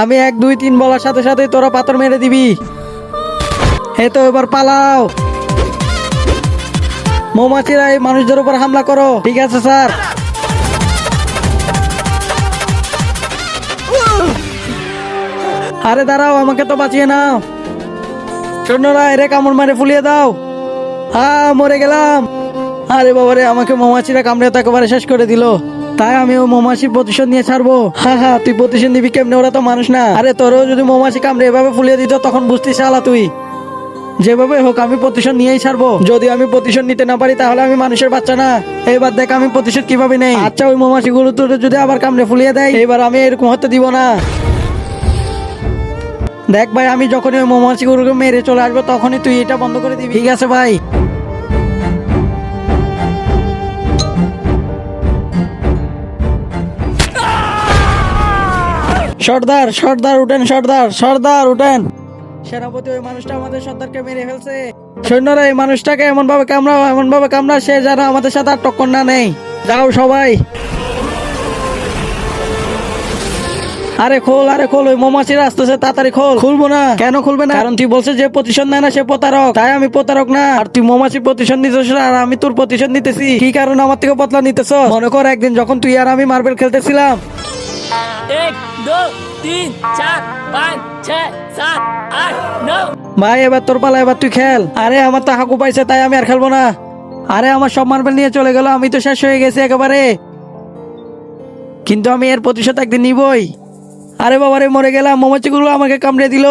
আমি এক, দুই, তিন বলার সাথে সাথে তোরা পাথর মেরে দিবি। হে তো এবার পালাও। মৌমাছিরা এই মানুষদের উপর হামলা করো, ঠিক আছে, স্যার? আরে দাঁড়াও, আমাকে তো বাঁচিয়ে নাও। সৈন্যরা এরে কামড় মারে ফুলিয়ে দাও। হা মরে গেলাম। আরে বাবারে, আমাকে মৌমাছিরা কামড়ে তো একেবারে শেষ করে দিল। তাই আমি ও মৌমাছির প্রতিশোধ নিয়ে ছাড়বো। হা হা, তুই প্রতিশোধ নিবি কেমনে? ওরা তো মানুষ না। আরে তোরও যদি মৌমাছি কামড়ে এভাবে ফুলিয়ে দিত, তখন বুঝতিস শালা তুই। যেভাবে হোক, আমি প্রতিশোধ নিয়েই ছাড়বো। যদি আমি প্রতিশোধ নিতে না পারি, তাহলে আমি মানুষের বাচ্চা না। এবার দেখ আমি প্রতিশোধ কীভাবে নেই। আচ্ছা ওই মৌমাছি গুলো তোর যদি আবার কামড়ে ফুলিয়ে দেয়, এবার আমি এরকম হতে দিব না। দেখ ভাই, আমি যখনই ওই মৌমাছি গুলোকে মেরে চলে আসব, তখনই তুই এটা বন্ধ করে দিবি। ঠিক আছে ভাই। সর্দার সর্দার উঠেন সর্দার সর্দার উঠেন। সেনাপতি ওই মানুষটা আমাদের সর্দারকে মেরে ফেলছে। সৈন্যরা এই মানুষটাকে এমন ভাবে কামড়াও এমন ভাবে কামড়া সে যেন আমাদের সাথে আর টক্কর না নেই। যাও সবাই। আরে খোল আরে খোল ওই মৌমাছিরা আসতেছে তাড়াতাড়ি খোল। খুলবো না। কেন খুলবে না? কারণ তুই বলছিস যে প্রতিশোধ নেয় না সে প্রতারক। তাই আমি প্রতারক না। আর তুই মৌমাছির প্রতিশোধ নিতেছিস না, আর আমি তোর প্রতিশোধ নিতেছি। কি কারণে আমার থেকে পতলা নিতেছ? মনে কর একদিন যখন তুই আর আমি মার্বেল খেলতেছিলাম एक दो तीन चार पाँच छः सात आठ नौ ভাই এবার তোর পালা এবার তুই খেল আরে আমার তো হাকু পাইছে তাই আমি আর খেলবো না আরে আমার সব মার্বেল নিয়ে চলে গেল আমি তো শেষ হয়ে গেছি একেবারে কিন্তু আমি এর প্রতিশোধ একদিন নিবই আরে বাবারে মরে গেলাম মৌমাছিগুলো আমাকে কামড়ে দিল